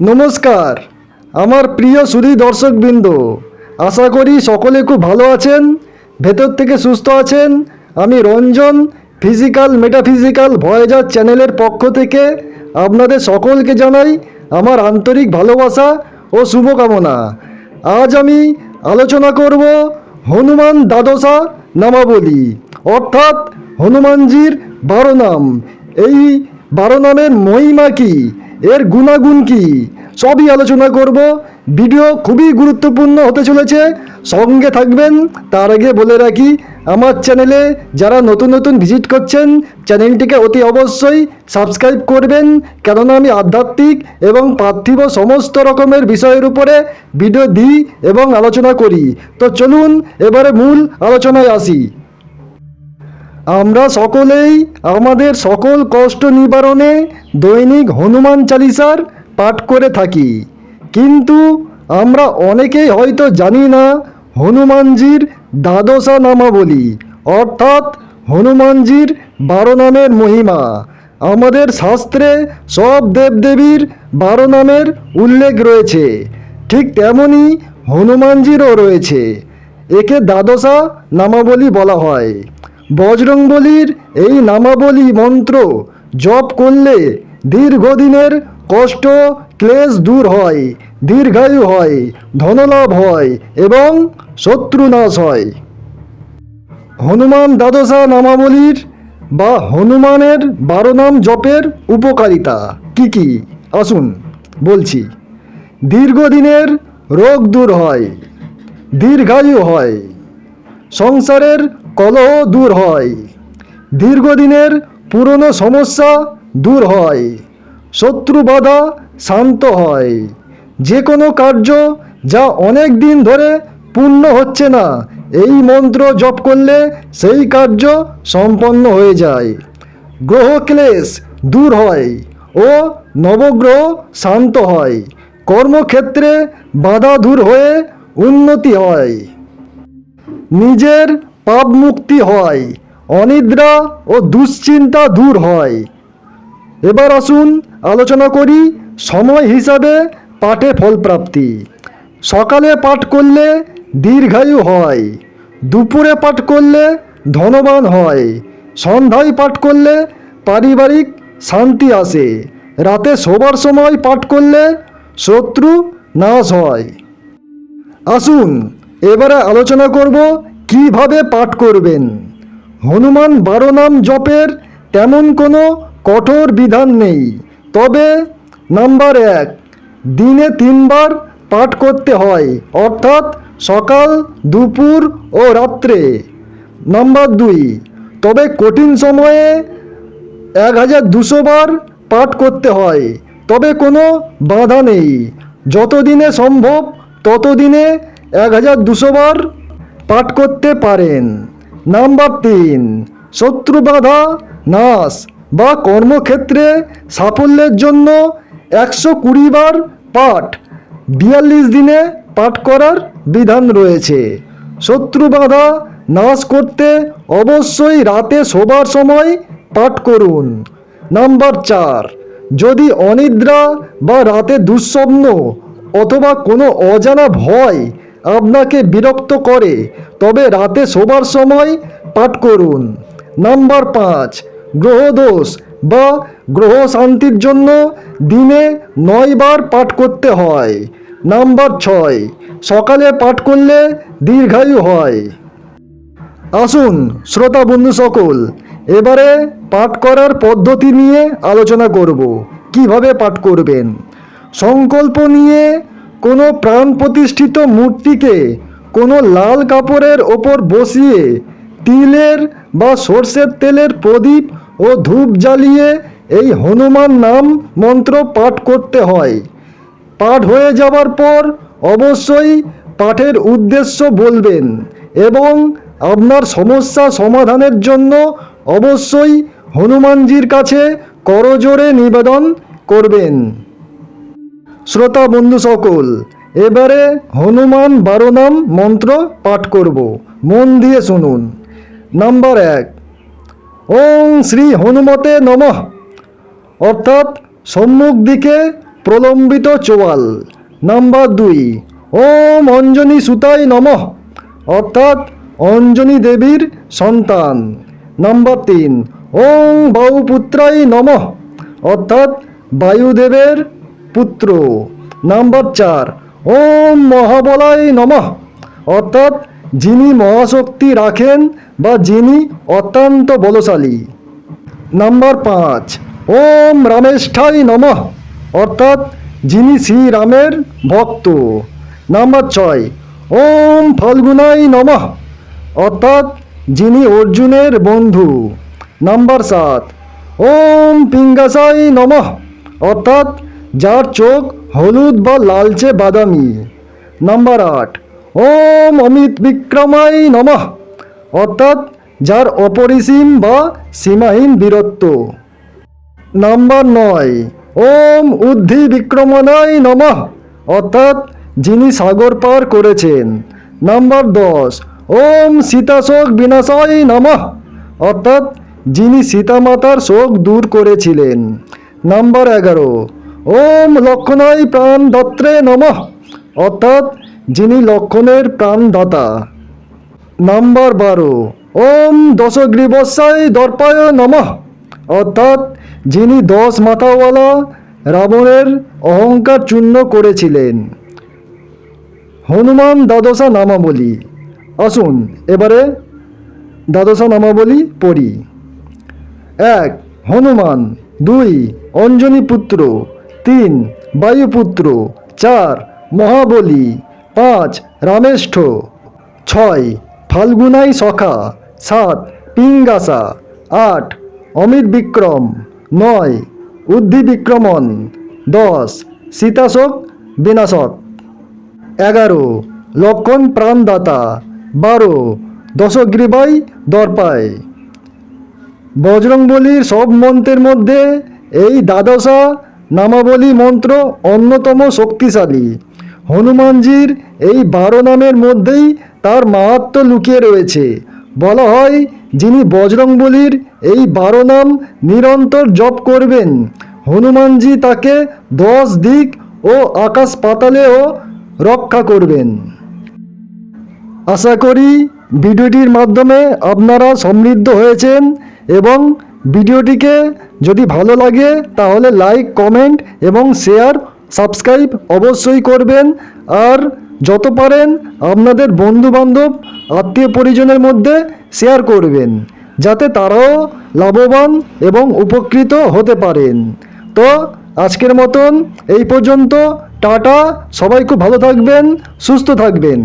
নমস্কার। আমার প্রিয় সুধী দর্শকবৃন্দ, আশা করি সকলে খুব ভালো আছেন, ভেতর থেকে সুস্থ আছেন। আমি রঞ্জন ফিজিক্যাল মেটাফিজিক্যাল ভয়েজার চ্যানেলের পক্ষ থেকে আপনাদের সকলকে জানাই আমার আন্তরিক ভালোবাসা ও শুভকামনা। আজ আমি আলোচনা করব হনুমান দ্বাদশা নামাবলী, অর্থাৎ হনুমানজির বারো নাম। এই বারো নামের মহিমা কি? এর গুণাগুণ কি? সবই আলোচনা করব। ভিডিও খুবই গুরুত্বপূর্ণ হতে চলেছে। সঙ্গে থাকবেন। তার আগে বলে রাখি, আমার চ্যানেলে যারা নতুন নতুন ভিজিট করছেন, চ্যানেলটিকে অতি অবশ্যই সাবস্ক্রাইব করবেন। কেননা আমি আধ্যাত্মিক এবং পার্থিব সমস্ত রকমের বিষয়ের উপরে ভিডিও দিই এবং আলোচনা করি। তো চলুন, এবারে মূল আলোচনায় আসি। আমরা সকলেই আমাদের সকল কষ্ট নিবারণে দৈনিক হনুমান চালিসার পাঠ করে থাকি। কিন্তু আমরা অনেকেই হয়তো জানি না হনুমানজির দ্বাদশা নামাবলী, অর্থাৎ হনুমানজির বারো নামের মহিমা। আমাদের শাস্ত্রে সব দেবদেবীর বারো নামের উল্লেখ রয়েছে, ঠিক তেমনই হনুমানজিরও রয়েছে। একে দ্বাদশা নামাবলী বলা হয়। বজরংবলীর এই নামাবলী মন্ত্র জপ করলে দীর্ঘদিনের কষ্ট ক্লেশ দূর হয়, দীর্ঘায়ু হয়, ধনলাভ হয় এবং শত্রুনাশ হয়। হনুমান দ্বাদশা নামাবলীর বা হনুমানের বারো নাম জপের উপকারিতা কি কি? আসুন বলছি। দীর্ঘদিনের রোগ দূর হয়, দীর্ঘায়ু হয়, সংসারের কলহ দূর হয়। দীর্ঘদিনের পুরনো সমস্যা দূর হয়। শত্রু বাধা শান্ত হয়। যে কোনো কার্য যা অনেক দিন ধরে পূর্ণ হচ্ছে না, এই মন্ত্র জপ করলে সেই কার্য সম্পন্ন হয়ে যায়। গ্রহ ক্লেশ দূর হয় ও নবগ্রহ শান্ত হয়। কর্মক্ষেত্রে বাধা দূর হয়ে উন্নতি হয়। নিজের পাপ মুক্তি হয়, অনিদ্রা ও দুশ্চিন্তা দূর হয়। এবার আসুন আলোচনা করি সময় হিসাবে পাঠে ফলপ্রাপ্তি। সকালে পাঠ করলে দীর্ঘায়ু হয়, দুপুরে পাঠ করলে ধনবান হয়, সন্ধ্যায় পাঠ করলে পারিবারিক শান্তি আসে, রাতে শোবার সময় পাঠ করলে শত্রু নাশ হয়। আসুন এবারে আলোচনা করব কীভাবে পাঠ করবেন? হনুমান বারো নাম জপের তেমন কোনো কঠোর বিধান নেই। তবে নাম্বার এক, দিনে তিনবার পাঠ করতে হয়, অর্থাৎ সকাল, দুপুর ও রাত্রে। নাম্বার দুই, তবে কঠিন সময়ে এক হাজার দুশো বার পাঠ করতে হয়, তবে কোনো বাধা নেই। যতদিনে সম্ভব, ততদিনে এক হাজার দুশো বার পাঠ করতে পারেন। নাম্বার তিন, শত্রু বাধা, নাশ বা কর্মক্ষেত্রে সাফল্যের জন্য একশো কুড়ি বার পাঠ, বিয়াল্লিশ দিনে পাঠ করার বিধান রয়েছে। শত্রু বাধা, নাশ করতে অবশ্যই রাতে শোবার সময় পাঠ করুন। নাম্বার চার, যদি অনিদ্রা বা রাতে দুঃস্বপ্ন অথবা কোনো অজানা ভয় আপনাকে বিরক্ত করে, তবে রাতে শোবার সময় পাঠ করুন। নাম্বার পাঁচ, গ্রহদোষ বা গ্রহ শান্তির জন্য দিনে নয়বার পাঠ করতে হয়। নাম্বার ছয়, সকালে পাঠ করলে দীর্ঘায়ু হয়। আসুন, শ্রোতা বন্ধু সকল, এবারে পাঠ করার পদ্ধতি নিয়ে আলোচনা করব। কীভাবে পাঠ করবেন? সংকল্প নিয়ে কোনো প্রাণ প্রতিষ্ঠিত মূর্তিকে কোনো লাল কাপড়ের ওপর বসিয়ে তিলের বা সর্ষের তেলের প্রদীপ ও ধূপ জ্বালিয়ে এই হনুমান নাম মন্ত্র পাঠ করতে হয়। পাঠ হয়ে যাবার পর অবশ্যই পাঠের উদ্দেশ্য বলবেন এবং আপনার সমস্যা সমাধানের জন্য অবশ্যই হনুমানজির কাছে করজোরে নিবেদন করবেন। শ্রোতা বন্ধু সকল, এবারে হনুমান বারো নাম মন্ত্র পাঠ করব। মন দিয়ে শুনুন। নাম্বার এক, ওং শ্রী হনুমতে নমঃ। অর্থাৎ সম্মুখ দিকে প্রলম্বিত চোয়াল। নাম্বার দুই, ওম অঞ্জনী সুতাই নমঃ। অর্থাৎ অঞ্জনী দেবীর সন্তান। নাম্বার তিন, ওং বায়ুপুত্রাই নমঃ। অর্থাৎ বায়ুদেবের পুত্র। নাম্বার চার, ওম মহাবলাই নমঃ। অর্থাৎ যিনি মহাশক্তি রাখেন বা যিনি অত্যন্ত বলশালী। নাম্বার পাঁচ, ওম রামেষ্ঠাই নমঃ। অর্থাৎ যিনি শ্রীরামের ভক্ত। নাম্বার ছয়, ওম ফাল্গুনাই নমঃ। অর্থাৎ যিনি অর্জুনের বন্ধু। নাম্বার সাত, ওম পিঙ্গাসাই নমঃ। অর্থাৎ যার চোখ হলুদ বা লালচে বাদামি। নাম্বার আট, ওম অমিত বিক্রমাই নমঃ। অর্থাৎ যার অপরিসীম বা সীমাহীন বীরত্ব। নাম্বার নয়, ওম উদ্ধি বিক্রমণাই নমঃ। অর্থাৎ যিনি সাগর পার করেছেন। নাম্বার দশ, ওম সীতাশোক বিনাশাই নমঃ। অর্থাৎ যিনি সীতামাতার শোক দূর করেছিলেন। নাম্বার এগারো ওম লক্ষণাই প্রাণ দত্রে নমঃ। অর্থাৎ যিনি লক্ষণের প্রাণদাতা। নাম্বার বারো, ওম দশগ্রীবস্যায় দর্পায় নমঃ। অর্থাৎ যিনি দশ মাথাওয়ালা রাবণের অহংকার চূর্ণ করেছিলেন। হনুমান দ্বাদশা নামাবলী। আসুন, এবারে দ্বাদশা নামাবলী পড়ি। এক, হনুমান। দুই, অঞ্জনী পুত্র। তিন, বায়ুপুত্র। চার, মহাবলী। পাঁচ, রামেষ্ঠ। ছয়, ফাল্গুনাই সখা। সাত, পিঙ্গাসা। আট, অমিত বিক্রম। নয়, উদ্ধি বিক্রমণ। দশ, সীতাশোক বিনাশক। এগারো লক্ষণ প্রাণদাতা। বারো, দশগ্রীবাই দর্পায়। বজরংবলীর সব মন্ত্রের মধ্যে এই দ্বাদশা নামাবলী মন্ত্র অন্যতম শক্তিশালী। হনুমানজির এই বারো নামের মধ্যেই তার মাহাত্ম লুকিয়ে রয়েছে। বলা হয়, যিনি বজরংবলীর এই বারো নাম নিরন্তর জপ করবেন, হনুমানজি তাকে দশ দিক ও আকাশ পাতালেও রক্ষা করবেন। আশা করি ভিডিওটির মাধ্যমে আপনারা সমৃদ্ধ হয়েছেন এবং ভিডিওটিকে যদি ভালো লাগে, তাহলে লাইক কমেন্ট এবং শেয়ার সাবস্ক্রাইব অবশ্যই করবেন। আর যত পারেন আপনাদের বন্ধুবান্ধব, আত্মীয় পরিজনের মধ্যে শেয়ার করবেন, যাতে তারাও লাভবান এবং উপকৃত হতে পারেন। তো আজকের মতন এই পর্যন্ত, টাটা, সবাই খুব ভালো থাকবেন, সুস্থ থাকবেন।